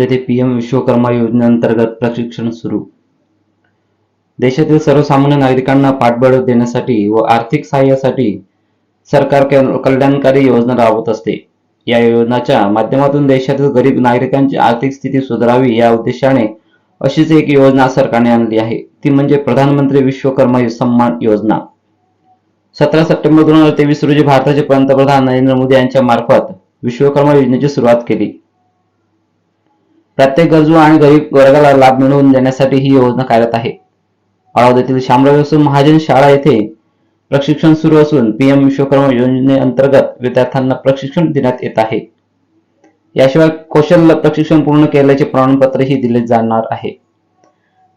तेथे पीएम विश्वकर्मा योजनेअंतर्गत प्रशिक्षण सुरू. देशातील सर्वसामान्य नागरिकांना पाठबळ देण्यासाठी व आर्थिक सहाय्यासाठी सरकार कल्याणकारी योजना राबवत असते. या योजनाच्या माध्यमातून देशातील गरीब नागरिकांची आर्थिक स्थिती सुधारावी या उद्देशाने अशीच एक योजना सरकारने आणली आहे. ती म्हणजे प्रधानमंत्री विश्वकर्मा सन्मान योजना. सतरा सप्टेंबर दोन हजार तेवीस रोजी भारताचे पंतप्रधान नरेंद्र मोदी यांच्या मार्फत विश्वकर्मा योजनेची सुरुवात केली. प्रत्येक गरजू आणि गरीब वर्गाला लाभ मिळवून देण्यासाठी ही योजना कार्यरत आहे. अळावद येथील शामराव महाजन शाळा येथे प्रशिक्षण सुरू असून पीएम विश्वकर्मा योजनेअंतर्गत विद्यार्थ्यांना प्रशिक्षण देण्यात येत आहे. याशिवाय कौशल्य प्रशिक्षण पूर्ण केल्याचे प्रमाणपत्रही दिले जाणार आहे.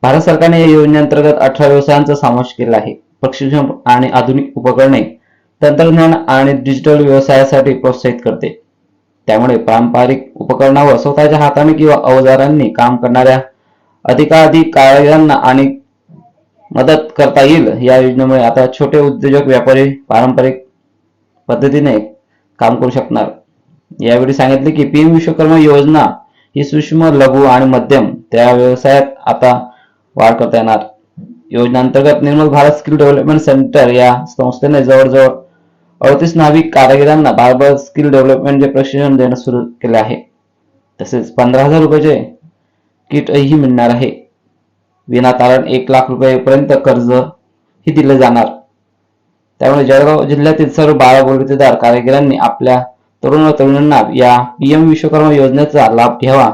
भारत सरकारने या योजनेअंतर्गत अठरा व्यवसायांचा समावेश केला आहे. प्रशिक्षण आणि आधुनिक उपकरणे तंत्रज्ञान आणि डिजिटल व्यवसायासाठी प्रोत्साहित करते. त्यामुळे पारंपरिक उपकरणावर स्वतःच्या हाताने किंवा अवजारांनी काम करणाऱ्या अधिकाधिक कारागिरांना आणि मदत करता येईल या योजनेमुळे आता छोटे उद्योजक व्यापारी पारंपरिक पद्धतीने काम करू शकणार. यावेळी सांगितले की पीएम विश्वकर्मा योजना ही सूक्ष्म लघु आणि मध्यम त्या व्यवसायात आता वाढ करता येणार. योजनेअंतर्गत Nirmal Bharat skill development centre या संस्थेने जवळजवळ अडतीस नाविक कारागिरांना बार्बर स्किल डेव्हलपमेंटचे प्रशिक्षण देणं सुरू केले आहे. तसेच पंधरा हजार रुपयाचे किटही मिळणार आहे. विनातारण एक लाख रुपयेपर्यंत कर्ज ही दिले जाणार. त्यामुळे जळगाव जिल्ह्यातील सर्व बारा गुरुतेदार कारागिरांनी आपल्या तरुण व तरुणींना या पीएम विश्वकर्मा योजनेचा लाभ घ्यावा.